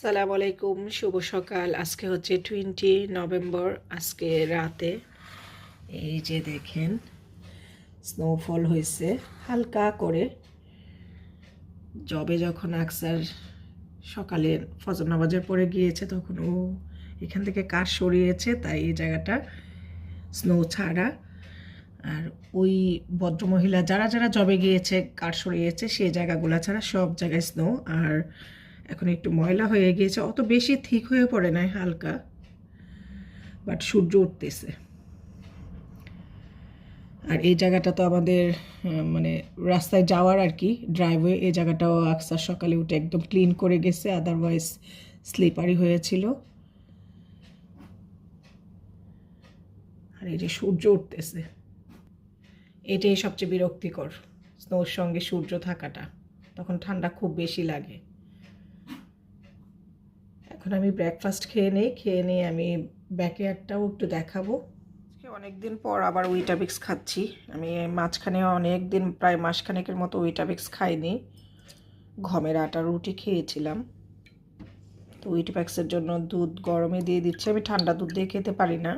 সালাম আলাইকুম, শুভ সকাল। আজকে হচ্ছে টোয়েন্টি নভেম্বর, আজকে রাতে। এই যে দেখেন স্নোফল হয়েছে, হালকা করে। জবে যখন আকসার সকালে ফজর নামাজের পরে গিয়েছে, তখন ও এখান থেকে কাজ সরিয়েছে, তাই এই জায়গাটা স্নো ছাড়া। আর ওই ভদ্রমহিলা যারা যারা জবে গিয়েছে কার সরিয়েছে, সেই জায়গাগুলো ছাড়া সব জায়গায় স্নো আর এখন একটু ময়লা হয়ে গিয়েছে, অত বেশি ঠিক হয়ে পড়ে নাই হালকা বাট সূর্য উঠতেছে। আর এই জায়গাটা তো আমাদের মানে রাস্তায় যাওয়ার আর কি ড্রাইভওয়ে এই জায়গাটাও আকসার সকালে উঠে একদম ক্লিন করে গেছে আদারওয়াইজ স্লিপারি হয়েছিল। আর এই যে সূর্য উঠতেছে, এটাই সবচেয়ে বিরক্তিকর স্নোর সঙ্গে সূর্য থাকাটা, তখন ঠান্ডা খুব বেশি লাগে। এখন আমি ব্রেকফাস্ট খেয়ে নিই, খেয়ে নিয়ে আমি ব্যাকে একটাও একটু দেখাবো। অনেক দিন পর আবার উইটাবিক্স খাচ্ছি। আমি মাঝখানে অনেক দিন প্রায় মাসখানেকের মতো উইটাবিক্স খাইনি। ঘমের আটা রুটি খেয়েছিলাম। তো উইটাবিক্সের জন্য দুধ গরমে দিয়ে দিচ্ছি। আমি ঠান্ডা দুধ দিয়ে খেতে পারি না।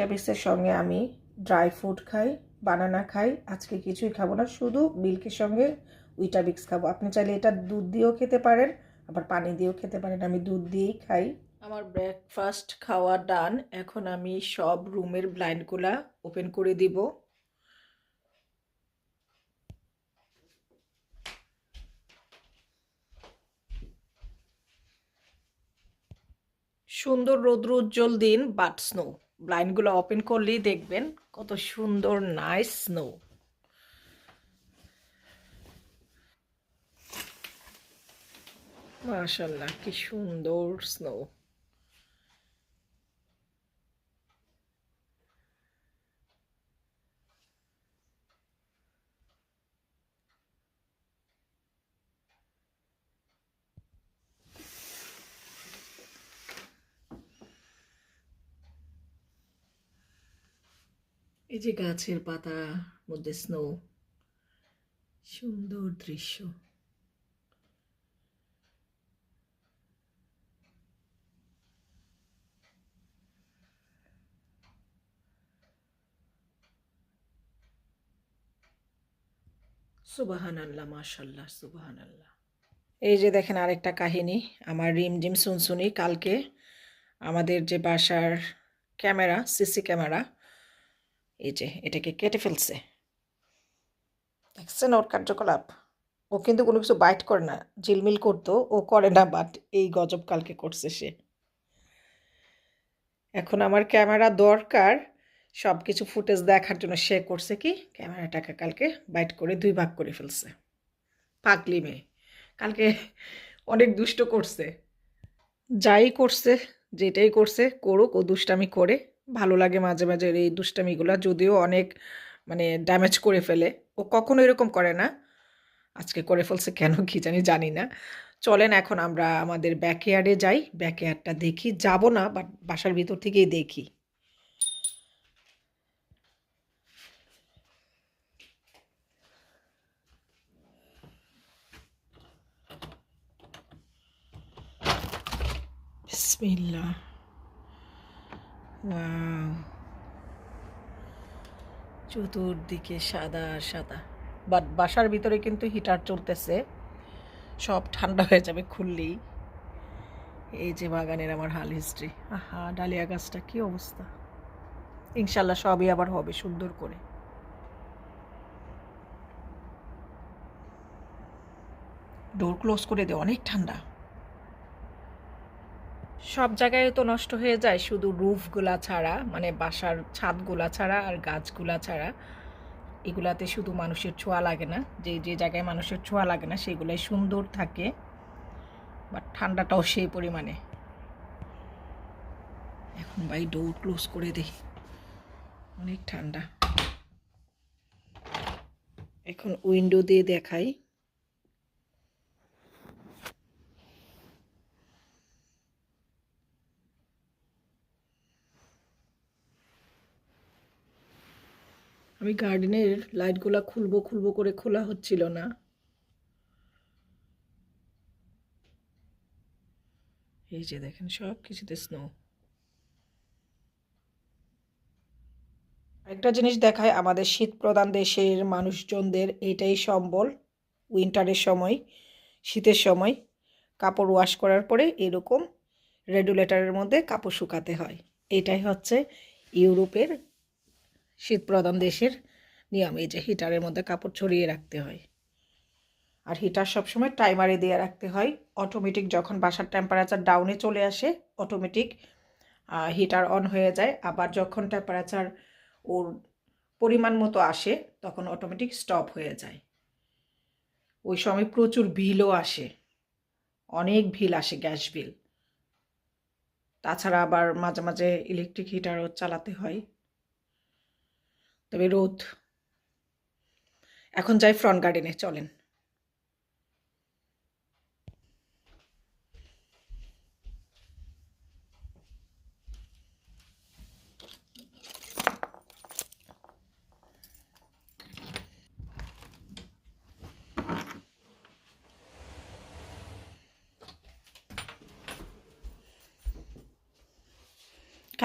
উইটাবিক্সের সঙ্গে আমি ড্রাই ফ্রুট খাই, বানানা খাই, আজকে কিছুই খাব না, শুধু মিল্কের সঙ্গে উইটাবিক্স খাব। আপনি চাইলে এটা দুধ দিয়েও খেতে পারেন, আবার পানি দিয়েও খেতে পারেন, আমি দুধ দিয়েই খাই। আমার ব্রেকফাস্ট খাওয়া ডান এখন আমি সব রুমের ব্লাইন্ডগুলা ওপেন করে দিব। সুন্দর রৌদ্র উজ্জ্বল দিন বাট স্নো ব্লাইন্ডগুলো ওপেন করলেই দেখবেন কত সুন্দর নাইস স্নো মাশাল্লাহ কি সুন্দর স্নো এই যে গাছের পাতা, মধ্যে স্নো সুন্দর দৃশ্য। সুবাহান আল্লাহ মাশাল্লাহ সুবাহান আল্লাহ এই যে দেখেন আরেকটা কাহিনী, আমার রিমঝিম শুনশুনি কালকে আমাদের যে বাসার ক্যামেরা, সিসি ক্যামেরা এই যে, এটাকে কেটে ফেলছে। দেখছেন ওর কার্যকলাপ? ও কিন্তু কোনো কিছু বাইট করে না, ঝিলমিল করতো, ও করে না বাট এই গজব কালকে করছে সে। এখন আমার ক্যামেরা দরকার সব কিছু ফুটেজ দেখার জন্য সে করছে কি, ক্যামেরাটাকে কালকে বাইট করে দুই ভাগ করে ফেলছে। পাগলি মেয়ে। কালকে অনেক দুষ্ট করছে। যাই করছে, যেটাই করছে, করুক, ও দুষ্টামি করে। ভালো লাগে মাঝে মাঝে এই দুষ্টামিগুলো যদিও অনেক মানে ড্যামেজ করে ফেলে। ও কখনো এরকম করে না। আজকে করে ফেলছে কেন কি জানি জানি না। চলেন এখন আমরা আমাদের ব্যাকয়ার্ডে যাই। ব্যাকয়ার্ডটা দেখি। যাব না বাট বাসার ভিতর থেকেই দেখি। বিসমিল্লাহ। চতুর্দিকে সাদা সাদা। বাট বাসার ভিতরে কিন্তু হিটার চলতেছে। সব ঠান্ডা হয়ে যাবে খুললেই। এই যে বাগানের আমার হাল হিস্ট্রি আহা, ডালিয়া গাছটা কি অবস্থা। ইনশাল্লাহ সবই আবার হবে সুন্দর করে। ডোর ক্লোজ করে দে, অনেক ঠান্ডা। সব জায়গায় তো নষ্ট হয়ে যায়, শুধু রুফগুলা ছাড়া মানে বাসার ছাদগুলা ছাড়া আর গাছগুলা ছাড়া। এগুলাতে শুধু মানুষের ছোঁয়া লাগে না, যে যে জায়গায় মানুষের ছোঁয়া লাগে না, সেগুলাই সুন্দর থাকে, বাট ঠান্ডাটাও সেই পরিমাণে। এখন ভাই ডোর ক্লোজ করে দিই। অনেক ঠান্ডা। এখন উইন্ডো দিয়ে দেখাই। আমি গার্ডেনের লাইটগুলা খুলবো খুলবো করে খোলা হচ্ছিল না। এই যে দেখেন সব কিছুতে স্নো একটা জিনিস দেখায়, আমাদের শীত প্রধান দেশের মানুষজনদের এটাই সম্বল উইন্টারের সময়, শীতের সময়, কাপড় ওয়াশ করার পরে এরকম রেগুলেটরের মধ্যে কাপড় শুকাতে হয়। এটাই হচ্ছে ইউরোপের শীত প্রধান দেশের নিয়ম এই যে হিটারের মধ্যে কাপড় ছড়িয়ে রাখতে হয়। আর হিটার সবসময় টাইমারে দিয়ে রাখতে হয়। অটোমেটিক যখন বাসার টেম্পারেচার ডাউনে চলে আসে অটোমেটিক হিটার অন হয়ে যায়। আবার যখন টেম্পারেচার ওর পরিমাণ মতো আসে, তখন অটোমেটিক স্টপ হয়ে যায়। ওই সময় প্রচুর বিলও আসে। অনেক বিল আসে, গ্যাস বিল তাছাড়া আবার মাঝে মাঝে ইলেকট্রিক হিটারও চালাতে হয়। তবে রোদ। এখন যাই ফ্রন্ট গার্ডেনে চলেন।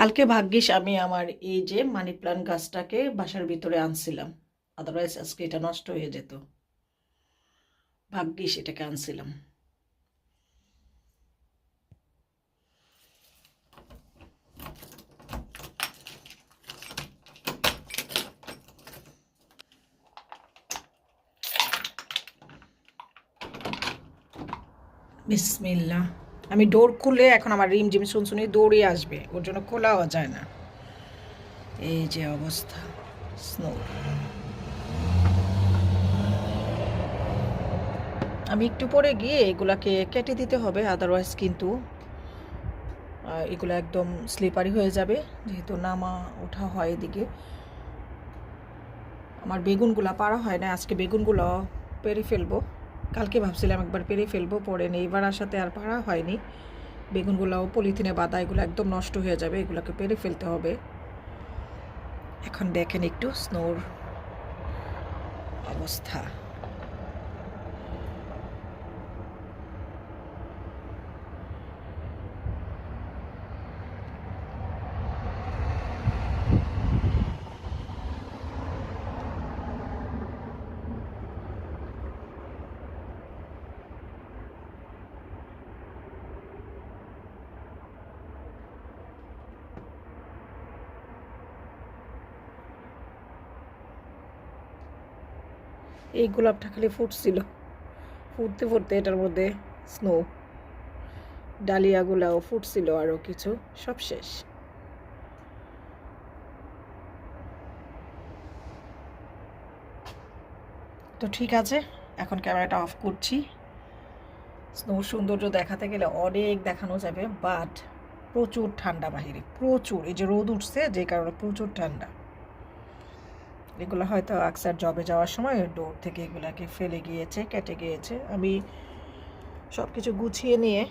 কালকে ভাগ্যিস আমি আমার এই যে মানি প্লান্ট গাছটাকে বাসার ভিতরে আনছিলাম। আদারওয়াইজ আজকে এটা নষ্ট হয়ে যেত। ভাগ্যিস এটাকে আনছিলাম। বিসমিল্লা আমি ডোর খুলে এখন আমার রিম জিম শুনশুনি দৌড়ে আসবে, ওর জন্য খোলাও যায় না। এই যে অবস্থা স্নো আমি একটু পরে গিয়ে এগুলাকে কেটে দিতে হবে আদারওয়াইজ কিন্তু এগুলো একদম স্লিপারি হয়ে যাবে, যেহেতু নামা ওঠা হয় এদিকে। আমার বেগুনগুলা পারা হয় না, আজকে বেগুনগুলো পেরে ফেলব। কালকে ভাবছিলাম একবার পেরে ফেলব, পরে নেই। এবার আসাতে আর পারা হয়নি। বেগুনগুলাও পলিথিনে বাঁধা, এগুলো একদম নষ্ট হয়ে যাবে, এগুলোকে পেরে ফেলতে হবে। এখন দেখেন একটু স্নোর অবস্থা। এই গোলাপটা খালি ফুটছিল। ফুটতে ফুটতে এটার মধ্যে স্নো ডালিয়াগুলাও ফুটছিল আরও কিছু, সব শেষ। তো ঠিক আছে, এখন ক্যামেরাটা অফ করছি। স্নো সৌন্দর্য দেখাতে গেলে অনেক দেখানো যাবে বাট প্রচুর ঠান্ডা বাহিরে, প্রচুর। এই যে রোদ উঠছে, যে কারণে প্রচুর ঠান্ডা। এগুলো হয়তো আকসার জবে যাওয়ার সময় ডোর থেকে এগুলাকে ফেলে গিয়েছে, কেটে গিয়েছে। আমি সব কিছু গুছিয়ে নিয়ে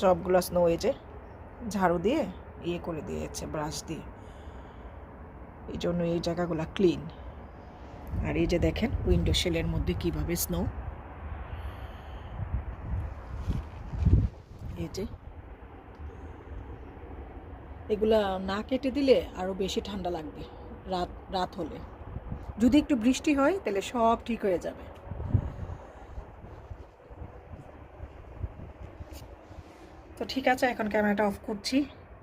সবগুলো স্নো যে ঝাড়ু দিয়ে ইয়ে করে দিয়েছে ব্রাশ দিয়ে। এই জন্য এই জায়গাগুলো ক্লিন আর এই যে দেখেন উইন্ডো শেলের মধ্যে কীভাবে স্নো এই যে। এগুলা না কেটে দিলে আরও বেশি ঠান্ডা লাগবে, রাত রাত হলে। যদি একটু বৃষ্টি হয়, তাহলে সব ঠিক হয়ে যাবে। তো ঠিক আছে, এখন ক্যামেরাটা অফ করছি।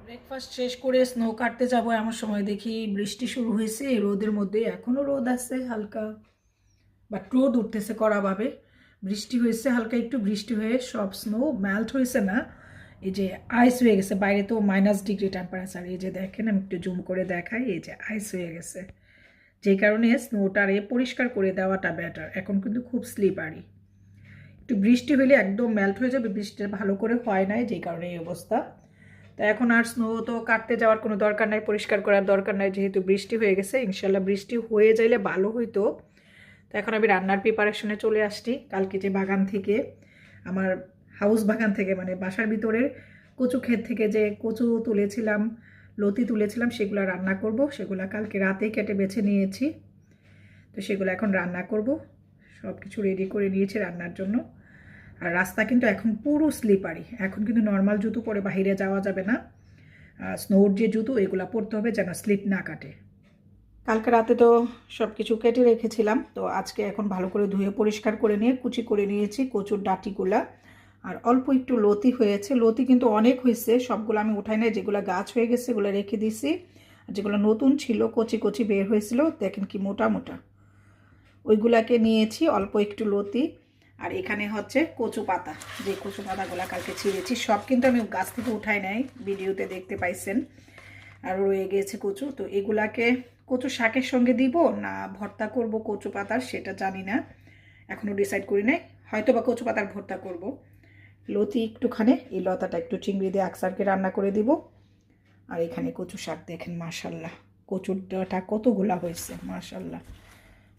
ব্রেকফাস্ট শেষ করে স্নো কাটতে যাব, এমন সময় দেখি বৃষ্টি শুরু হয়েছে রোদের মধ্যে এখনও রোদ আছে হালকা। বাট রোদ উঠতেছে কড়াভাবে। বৃষ্টি হয়েছে, হালকা একটু বৃষ্টি হয়ে সব স্নো মেল্ট হয়েছে না। এই যে আইস হয়ে গেছে, বাইরে তো মাইনাস ডিগ্রি টেম্পারেচার এই যে দেখেন, আমি একটু জুম করে দেখাই, এই যে আইস হয়ে গেছে। যেই কারণে স্নোটারে পরিষ্কার করে দেওয়াটা বেটার এখন কিন্তু খুব স্লিপারি একটু বৃষ্টি হলে একদম মেল্ট হয়ে যাবে, বৃষ্টিটা ভালো করে হয় নাই যে কারণে এই অবস্থা। তো এখন আর স্নো তো কাটতে যাওয়ার কোনো দরকার নাই, পরিষ্কার করার দরকার নাই, যেহেতু বৃষ্টি হয়ে গেছে ইনশাল্লাহ বৃষ্টি হয়ে যাইলে ভালো হইতো। তো এখন আমি রান্নার প্রিপারেশনে চলে আসছি, কালকে যে বাগান থেকে, আমার হাউস বাগান থেকে মানে বাসার ভিতরের কচু ক্ষেত থেকে যে কচু তুলেছিলাম লতি তুলেছিলাম, সেগুলো রান্না করব। সেগুলো কালকে রাতেই কেটে বেছে নিয়েছি। তো সেগুলো এখন রান্না করব। সব কিছু রেডি করে নিয়েছি রান্নার জন্য। আর রাস্তা কিন্তু এখন পুরো স্লিপারি এখন কিন্তু নর্মাল জুতো পরে বাইরে যাওয়া যাবে না। স্নোর যে জুতো, এগুলো পরতে হবে যেন স্লিপ না কাটে। কালকে রাতে তো সব কিছু কেটে রেখেছিলাম। তো আজকে এখন ভালো করে ধুয়ে পরিষ্কার করে নিয়ে কুচি করে নিয়েছি কচুর ডাটিগুলা। আর অল্প একটু লতি হয়েছে। লতি কিন্তু অনেক হয়েছে। সবগুলো আমি উঠাই নাই। যেগুলো গাছ হয়ে গেছে সেগুলো রেখে দিছি। আর যেগুলো নতুন ছিল, কচি কচি বের হয়েছিল, দেখেন কি মোটা মোটা। ওইগুলাকে নিয়েছি অল্প একটু লতি। আর এখানে হচ্ছে কচু পাতা। যে কচু পাতাগুলো কালকে ছিঁড়েছি, সব কিন্তু আমি গাছ থেকে উঠাই নাই। ভিডিওতে দেখতে পাইছেন। আর রয়ে গিয়েছে কচু। তো এগুলাকে কচু শাকের সঙ্গে দিব না ভর্তা করব কচু পাতার, সেটা জানি না। এখনও ডিসাইড করি নাই। হয়তো বা কচু পাতার ভর্তা করব। লতি একটুখানে, এই লতাটা একটু চিংড়ি দিয়ে আকসারকে রান্না করে দিব। আর এখানে কচু শাক দেখেন, মাশাল্লাহ। কচুর ডাটা কতগুলা হয়েছে, মাশাল্লাহ।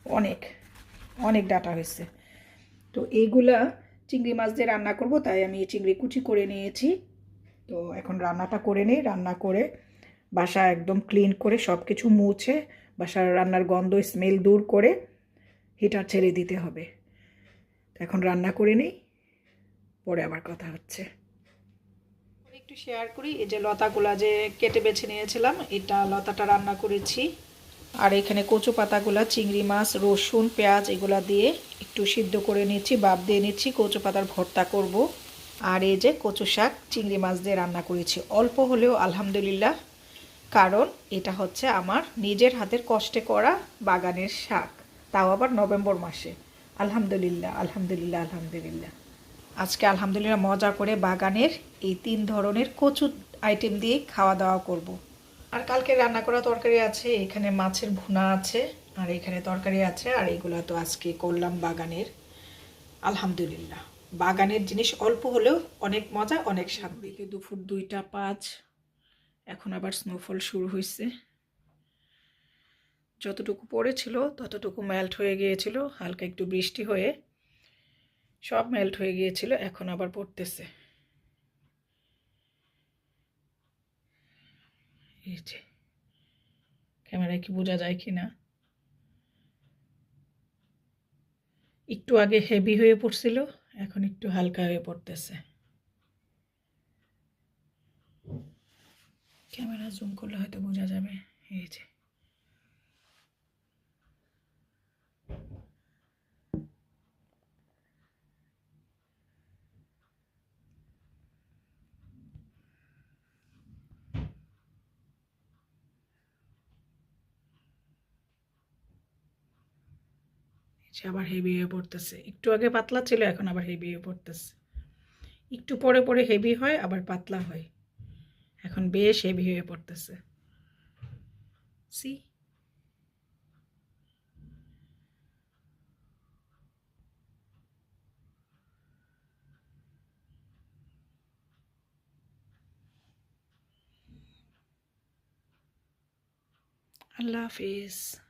অনেক অনেক ডাটা হয়েছে। তো এইগুলা চিংড়ি মাছ দিয়ে রান্না করব, তাই আমি এই চিংড়ি কুচি করে নিয়েছি। তো এখন রান্নাটা করে নিই, রান্না করে বাসা একদম ক্লিন করে সব কিছু মুছে, বাসার রান্নার গন্ধ, স্মেল দূর করে হিটার ছেড়ে দিতে হবে। তো এখন রান্না করে নিই। পরে আবার কথা হচ্ছে। একটু শেয়ার করি, এই যে লতাগুলা যে কেটে বেছে নিয়েছিলাম, এটা লতাটা রান্না করেছি। আর এখানে কচু পাতাগুলা, চিংড়ি মাছ, রসুন, পেঁয়াজ, এগুলা দিয়ে একটু সিদ্ধ করে নিচ্ছি বাপ দিয়ে নিচ্ছি, কচু পাতার ভর্তা করব। আর এই যে কচু শাক, চিংড়ি মাছ দিয়ে রান্না করেছি। অল্প হলেও আলহামদুলিল্লাহ, কারণ এটা হচ্ছে আমার নিজের হাতের কষ্টে করা বাগানের শাক। তাও আবার নভেম্বর মাসে। আলহামদুলিল্লাহ আলহামদুলিল্লাহ আলহামদুলিল্লাহ। আজকে আলহামদুলিল্লাহ মজা করে বাগানের এই তিন ধরনের কচু আইটেম দিয়ে খাওয়া দাওয়া করব। আর কালকে রান্না করা তরকারি আছে, এখানে মাছের ভুনা আছে, আর এখানে তরকারি আছে, আর এগুলো তো আজকে করলাম বাগানের। আলহামদুলিল্লাহ, বাগানের জিনিস অল্প হলেও অনেক মজা, অনেক স্বাদ। দিকে দুপুর দুইটা পাঁচ, এখন আবার স্নোফল শুরু হয়েছে যতটুকু পড়েছিল ততটুকু মেল্ট হয়ে গিয়েছিল, হালকা একটু বৃষ্টি হয়ে সব মেল্ট হয়ে গিয়েছিল, এখন আবার পড়তেছে। এই যে, ক্যামেরায় কি বোঝা যায় কি না? একটু আগে হেভি হয়ে পড়ছিল, এখন একটু হালকা হয়ে পড়তেছে। ক্যামেরা জুম করলে হয়তো বোঝা যাবে, এই যে। সে আবার হেভি হয়ে পড়তেছে। একটু আগে পাতলা ছিল, এখন আবার হেভি হয়ে পড়তেছে। একটু পরে পরে হেভি হয়, আবার পাতলা হয়। এখন বেশ হেভি হয়ে পড়তেছে। সি আল্লাহ হাফিজ।